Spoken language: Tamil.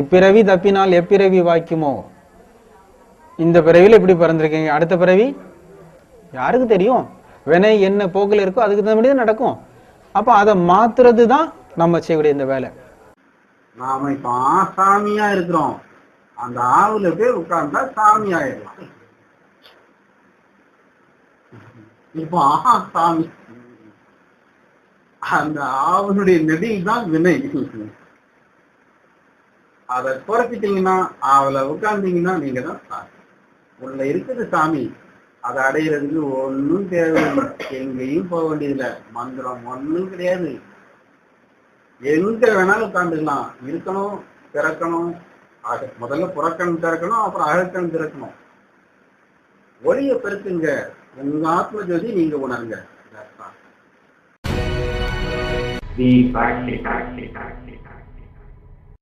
இப்பிறவி தப்பினால் எப்பிறவி வாய்க்குமோ? இந்த பிறவியில் இப்படி பிறந்திருக்கீங்க? அடுத்த பிறவி? யாருக்கு தெரியும்? வினை என்ன போக்கில் இருக்கோ அதுக்கு தகுந்த தான் நடக்கும். அப்போ அதை மாத்துறது தான் நம்ம செய்யக்கூடிய இந்த வேலை. நாம இப்ப ஆசாமியா இருக்கிறோம். அந்த ஆவுல போய் உட்கார்ந்தா சாமி ஆயிடலாம். இப்போ ஆஹா சாமி அந்த ஆவனுடைய நெடில் தான் வினை. அதை குறைச்சிட்டீங்கன்னா அவளை உட்கார்ந்தீங்கன்னா நீங்க தான் சாமி. உள்ள இருக்குது சாமி. அதை அடையிறதுக்கு ஒன்றும் தேவையில்லை. எங்கேயும் போக வேண்டியதில்லை. மந்திரம் ஒன்றும் கிடையாது. எங்க வேணாலும் உட்காந்துக்கலாம் இருக்கணும் பிறக்கணும். அக- முதல்ல புறக்கண் திறக்கணும் அப்புறம் அகக்கணும் திறக்கணும். ஒளிய பெருக்குங்க. உங்க ஆத்ம ஜோதி நீங்க உணருங்க. That's